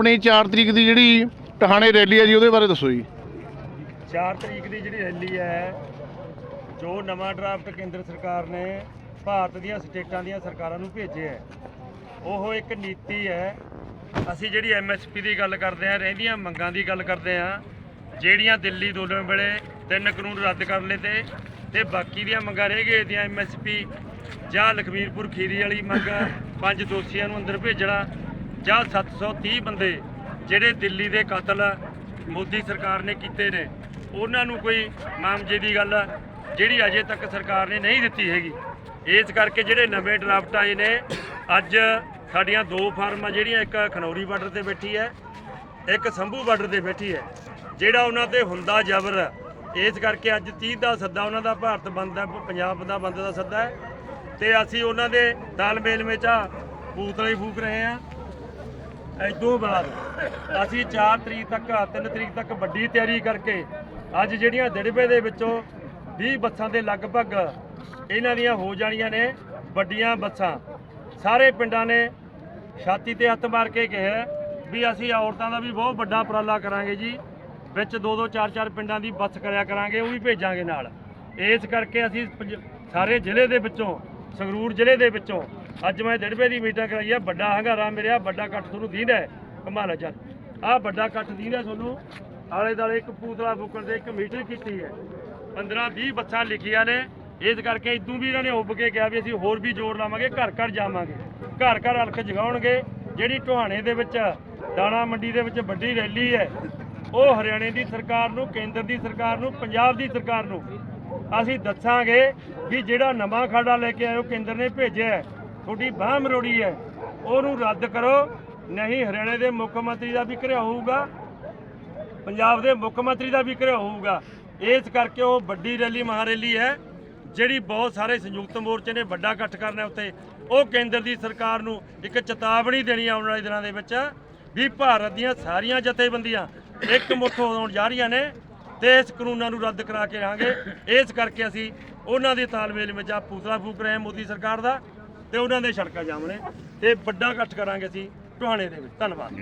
ਆਪਣੀ 4 ਤਰੀਕ ਦੀ ਜਿਹੜੀ ਟਹਾਣੇ ਰੈਲੀ ਹੈ ਜੀ, ਉਹਦੇ ਬਾਰੇ ਦੱਸੋ ਜੀ। 4 ਤਰੀਕ ਦੀ ਜਿਹੜੀ ਰੈਲੀ ਹੈ, ਜੋ ਨਵਾਂ ਡਰਾਫਟ ਕੇਂਦਰ ਸਰਕਾਰ ਨੇ ਭਾਰਤ ਦੀਆਂ ਸਟੇਟਾਂ ਦੀਆਂ ਸਰਕਾਰਾਂ ਨੂੰ ਭੇਜਿਆ ਹੈ, ਉਹ ਇੱਕ ਨੀਤੀ ਹੈ। ਅਸੀਂ ਜਿਹੜੀ ਐਮਐਸਪੀ ਦੀ ਗੱਲ ਕਰਦੇ ਹਾਂ, ਰਹਿੰਦੀਆਂ ਮੰਗਾਂ ਦੀ ਗੱਲ ਕਰਦੇ ਹਾਂ, ਜਿਹੜੀਆਂ ਦਿੱਲੀ ਅੰਦੋਲਨ ਵੇਲੇ ਤਿੰਨ ਕਾਨੂੰਨ ਰੱਦ ਕਰ ਲਏ ਤੇ ਤੇ ਬਾਕੀ ਦੀਆਂ ਮੰਗਾਂ ਰਹਿ ਗਏ ਦੀਆਂ ਐਮਐਸਪੀ ਜਾਂ ਲਖਮੀਰਪੁਰ ਖੀਰੀ ਵਾਲੀ ਮੰਗ ਪੰਜ ਦੋਸ਼ੀਆਂ ਨੂੰ ਅੰਦਰ ਭੇਜਣਾ ਜਾਂ 730 ਬੰਦੇ ਜਿਹੜੇ ਦਿੱਲੀ ਦੇ ਕਤਲ ਮੋਦੀ ਸਰਕਾਰ ਨੇ ਕੀਤੇ ਨੇ, ਉਹਨਾਂ ਨੂੰ ਕੋਈ ਮਾਮਜੇ ਦੀ ਗੱਲ ਜਿਹੜੀ ਅਜੇ ਤੱਕ ਸਰਕਾਰ ਨੇ ਨਹੀਂ ਦਿੱਤੀ ਹੈਗੀ। ਇਸ ਕਰਕੇ ਜਿਹੜੇ ਨਵੇਂ ਡਰਾਫਟ ਆਏ ਨੇ, ਅੱਜ ਸਾਡੀਆਂ ਦੋ ਫਾਰਮਾਂ ਜਿਹੜੀਆਂ, ਇੱਕ ਖਨੌਰੀ ਬਾਰਡਰ ਤੇ ਬੈਠੀ ਹੈ, ਇੱਕ ਸੰਭੂ ਬਾਰਡਰ ਤੇ ਬੈਠੀ ਹੈ, ਜਿਹੜਾ ਉਹਨਾਂ ਤੇ ਹੁੰਦਾ ਜ਼ਬਰ। ਇਸ ਕਰਕੇ ਅੱਜ 30 ਦਾ ਸੱਦਾ ਉਹਨਾਂ ਦਾ ਭਾਰਤ ਬੰਦ ਦਾ ਪੰਜਾਬ ਦਾ ਬੰਦ ਦਾ ਸੱਦਾ ਹੈ, ਤੇ ਅਸੀਂ ਉਹਨਾਂ ਦੇ ਤਾਲਮੇਲ ਵਿੱਚ ਆ ਪੂਤਲੇ ਫੂਕ ਰਹੇ ਹਾਂ। ਇਦੋਂ ਬਾਅਦ ਅਸੀਂ 4 ਤਰੀਕ ਤੱਕ 3 ਤਰੀਕ ਤੱਕ ਵੱਡੀ ਤਿਆਰੀ ਕਰਕੇ ਅੱਜ ਜਿਹੜੀਆਂ ਦਿੜਬੇ ਦੇ ਵਿੱਚੋਂ 20 ਬੱਸਾਂ ਦੇ ਲਗਭਗ ਇਹਨਾਂ ਦੀਆਂ ਹੋ ਜਾਣੀਆਂ ਨੇ ਵੱਡੀਆਂ ਬੱਸਾਂ। ਸਾਰੇ ਪਿੰਡਾਂ ਨੇ ਛਾਤੀ ਤੇ ਹੱਥ ਮਾਰ ਕੇ ਕਿਹਾ ਵੀ ਅਸੀਂ ਔਰਤਾਂ ਦਾ ਵੀ ਬਹੁਤ ਵੱਡਾ ਉਪਰਾਲਾ ਕਰਾਂਗੇ ਜੀ। ਵਿੱਚ ਦੋ ਦੋ, ਚਾਰ ਚਾਰ ਪਿੰਡਾਂ ਦੀ ਬੱਸ ਕਰਿਆ ਕਰਾਂਗੇ, ਉਹ ਵੀ ਭੇਜਾਂਗੇ ਨਾਲ। ਇਸ ਕਰਕੇ ਅਸੀਂ ਸਾਰੇ ਜ਼ਿਲ੍ਹੇ ਦੇ ਵਿੱਚੋਂ, ਸੰਗਰੂਰ ਜ਼ਿਲ੍ਹੇ ਦੇ ਵਿੱਚੋਂ ਅੱਜ ਮੈਂ ਦਿੜਬੇ ਦੀ ਮੀਟਿੰਗ ਕਰਾਈ ਹੈ ਵੱਡਾ ਹੰਗਾਰਾ ਮੇਰਿਆ ਵੱਡਾ ਇਕੱਠ ਤੁਹਾਨੂੰ ਦੀਦਾ ਹੈ ਕਮਾਲ ਚੱਲ। ਆਹ ਵੱਡਾ ਇਕੱਠ ਦੀਦਾ ਤੁਹਾਨੂੰ, ਆਲੇ ਦਾਲੇ ਇੱਕ ਪੂਤਲਾ ਫੂਕਣ ਦੇ ਇੱਕ ਮੀਟਿੰਗ ਕੀਤੀ ਹੈ। 15 20 ਬੱਸਾਂ ਲਿਖੀਆਂ ਨੇ, ਇਸ ਕਰਕੇ ਇਦੋਂ ਵੀ ਇਹਨਾਂ ਨੇ ਉੱਭ ਕੇ ਕਿਹਾ ਵੀ ਅਸੀਂ ਹੋਰ ਵੀ ਜ਼ੋਰ ਲਾਵਾਂਗੇ, ਘਰ ਘਰ ਜਾਵਾਂਗੇ। ਘਰ ਘਰ ਅਲਖ ਜਗਾਉਣਗੇ, ਜਿਹੜੀ ਟੋਹਾਣੇ ਦੇ ਵਿੱਚ, ਦਾਣਾ ਮੰਡੀ ਦੇ ਵਿੱਚ ਵੱਡੀ ਰੈਲੀ ਹੈ, ਉਹ ਹਰਿਆਣੇ ਦੀ ਸਰਕਾਰ ਨੂੰ, ਕੇਂਦਰ ਦੀ ਸਰਕਾਰ ਨੂੰ, ਪੰਜਾਬ ਦੀ ਸਰਕਾਰ ਨੂੰ ਅਸੀਂ ਦੱਸਾਂਗੇ ਵੀ ਜਿਹੜਾ ਨਵਾਂ ਖਾੜਾ ਲੈ ਕੇ ਆਇਓ, ਕੇਂਦਰ ਨੇ ਭੇਜਿਆ ਤੁਹਾਡੀ ਬਾਹ ਮਰੋੜੀ ਹੈ। ਉਹਨੂੰ ਰੱਦ ਕਰੋ, ਨਹੀਂ ਹਰਿਆਣੇ ਦੇ ਮੁੱਖ ਮੰਤਰੀ ਦਾ ਵੀ ਘਿਰਿਆ ਹੋਊਗਾ, ਪੰਜਾਬ ਦੇ ਮੁੱਖ ਮੰਤਰੀ ਦਾ ਵੀ ਘਿਰਿਆ ਹੋਊਗਾ। ਇਸ ਕਰਕੇ ਉਹ ਵੱਡੀ ਰੈਲੀ ਮਹਾਰੈਲੀ ਹੈ, ਜਿਹੜੀ ਬਹੁਤ ਸਾਰੇ ਸੰਯੁਕਤ ਮੋਰਚੇ ਨੇ ਵੱਡਾ ਇਕੱਠ ਕਰਨਾ ਉੱਤੇ। ਉਹ ਕੇਂਦਰ ਦੀ ਸਰਕਾਰ ਨੂੰ ਇੱਕ ਚੇਤਾਵਨੀ ਦੇਣੀ ਆਉਣ ਵਾਲੇ ਦਿਨਾਂ ਦੇ ਵਿੱਚ ਵੀ ਭਾਰਤ ਦੀਆਂ ਸਾਰੀਆਂ ਜਥੇਬੰਦੀਆਂ ਇੱਕ ਮੁੱਠ ਹੋਣ ਜਾ ਰਹੀਆਂ ਨੇ ਤੇ ਇਸ ਕਾਨੂੰਨਾਂ ਨੂੰ ਰੱਦ ਕਰਾ ਕੇ ਰਹਾਂਗੇ ਇਸ ਕਰਕੇ ਅਸੀਂ ਉਹਨਾਂ ਦੇ ਤਾਲਮੇਲ ਵਿੱਚ ਆ ਪੂਤਲਾ ਫੂਕ ਰਹੇ ਹਾਂ ਮੋਦੀ ਸਰਕਾਰ ਦਾ। ਤੇ ਉਹਨਾਂ ਦੇ ਸੜਕਾਂ ਜਾਮ ਨੇ। ਤੇ ਵੱਡਾ ਇਕੱਠ ਕਰਾਂਗੇ ਅਸੀਂ ਟੋਹਾਣੇ ਦੇ ਵਿੱਚ। ਧੰਨਵਾਦ।